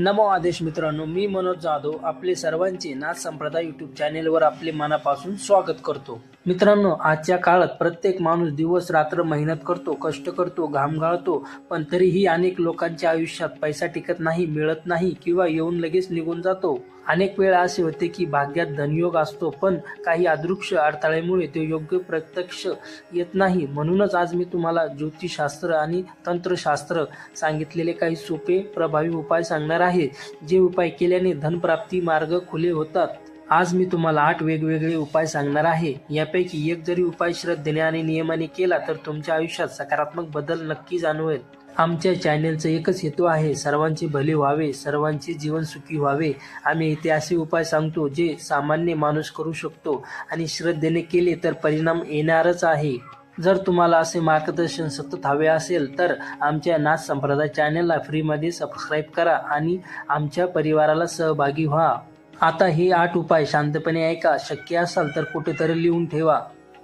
नमो आदेश मित्रांनो मी मनोज जाधव आपले सर्वांचे नाथ संप्रदाय यूट्यूब चॅनेलवर आपले मनापासून स्वागत करतो. मित्रांनो आजच्या काळात प्रत्येक माणूस दिवस रात्र मेहनत करतो कष्ट करतो घाम गाळतो पण तरीही अनेक लोकांच्या आयुष्यात पैसा टिकत नाही मिळत नाही किंवा येऊन लगेच निघून जातो. अनेक वेळा असे होते की भाग्यात धनयोग असतो पण काही अदृश्य अडथळ्यामुळे ते योग्य प्रत्यक्ष येत नाही. म्हणूनच आज मी तुम्हाला ज्योतिषशास्त्र आणि तंत्रशास्त्र सांगितलेले काही सोपे प्रभावी उपाय सांगणार आहे. जे उपाय केल्याने धनप्राप्ती मार्ग खुले होतात. आज मी तुम्हाला आठ वेगवेगळे उपाय सांगणार आहे. यापैकी एक जरी उपाय श्रद्धेने आणि नियमाने केला तर तुमच्या आयुष्यात सकारात्मक बदल नक्की जाणवेल. आमच्या चॅनेलचा एकच हेतू आहे सर्वांचे भले व्हावे सर्वांचे जीवन सुखी व्हावे. आम्ही इथे असे उपाय सांगतो जे सामान्य माणूस करू शकतो आणि श्रद्धेने केले तर परिणाम येणारच आहे. जर तुम्हाला असे मार्गदर्शन सतत हवे असेल तर आमच्या नाथ संप्रदाय चॅनेलला फ्रीमध्ये सबस्क्राईब करा आणि आमच्या परिवाराला सहभागी व्हा. आता हे आठ उपाय शांतपणे ऐका शक्य असाल तर कुठेतरी लिहून ठेवा.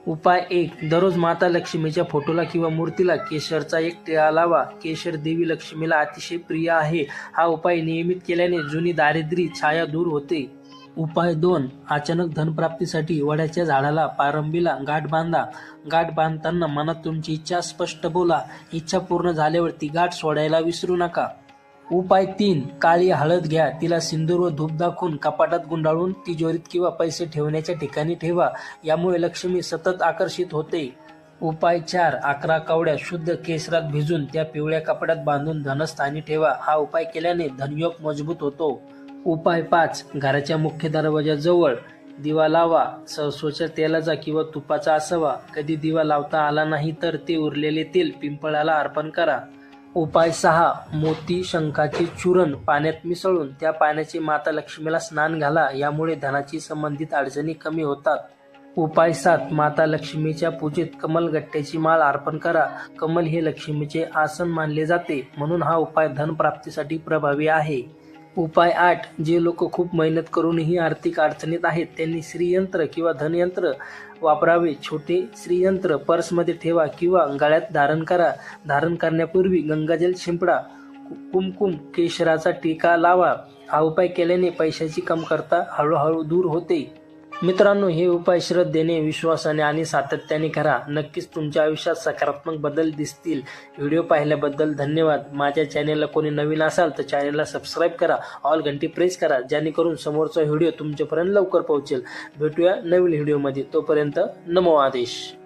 उपाय एक दररोज माता लक्ष्मीच्या फोटोला किंवा मूर्तीला केशरचा एक टिळा लावा. केशर देवी लक्ष्मीला अतिशय प्रिय आहे. हा उपाय नियमित केल्याने जुनी दारिद्र्य छाया दूर होते. उपाय दोन अचानक धनप्राप्तीसाठी वड्याच्या झाडाला पारंबीला गाठ बांधा. गाठ बांधताना मनात तुमची इच्छा स्पष्ट बोला. इच्छा पूर्ण झाल्यावर ती गाठ सोडायला विसरू नका. उपाय तीन काळी हळद घ्या. तिला सिंदूर व धूप दाखवून कपाटात गुंडाळून तिजोरीत किंवा पैसे ठेवण्याच्या ठिकाणी ठेवा. यामुळे लक्ष्मी सतत आकर्षित होते. उपाय चार अकरा कवड्या शुद्ध केसरात भिजून त्या पिवळ्या कपड्यात बांधून धनस्थानी ठेवा. हा उपाय केल्याने धनयोग मजबूत होतो. उपाय पाच घराच्या मुख्य दरवाजाजवळ दिवा लावा. सरसोच्या तेलाचा किंवा तुपाचा असावा. कधी दिवा लावता आला नाही तर ते उरलेले तेल पिंपळाला अर्पण करा. उपाय सहा. मोती शंखाचे चूर्ण. पाण्यात मिसळून त्या पाण्याचे माता लक्ष्मीला स्नान घाला. यामुळे धनाची संबंधित अडचणी कमी होतात. उपाय सात. माता लक्ष्मीच्या पूजेत कमलगट्ट्याची माळ अर्पण करा. कमल हे लक्ष्मीचे आसन मानले जाते. म्हणून हा उपाय धनप्राप्तीसाठी प्रभावी आहे. उपाय आठ जे लोक खूप मेहनत करूनही आर्थिक अडचणीत आहेत त्यांनी श्रीयंत्र किंवा धनयंत्र वापरावे. छोटे श्रीयंत्र पर्समध्ये ठेवा किंवा गळ्यात धारण करा. धारण करण्यापूर्वी गंगाजल शिंपडा कु- कुमकुम केशराचा टीका लावा. हा उपाय केल्याने पैशाची कमतरता हळूहळू दूर होते. मित्रांनो हे उपाय श्रद्धेने विश्वासाने आणि सातत्याने करा. नक्कीच तुमच्या आयुष्यात सकारात्मक बदल दिसतील. व्हिडिओ पाहिल्याबद्दल धन्यवाद. माझ्या चॅनेलला कोणी नवीन असाल तर चॅनेलला सबस्क्राईब करा. ऑल घंटी प्रेस करा जेणेकरून समोरचा व्हिडिओ तुमच्यापर्यंत लवकर पोहोचेल. भेटूया नवीन व्हिडिओमध्ये. तोपर्यंत नमो आदेश.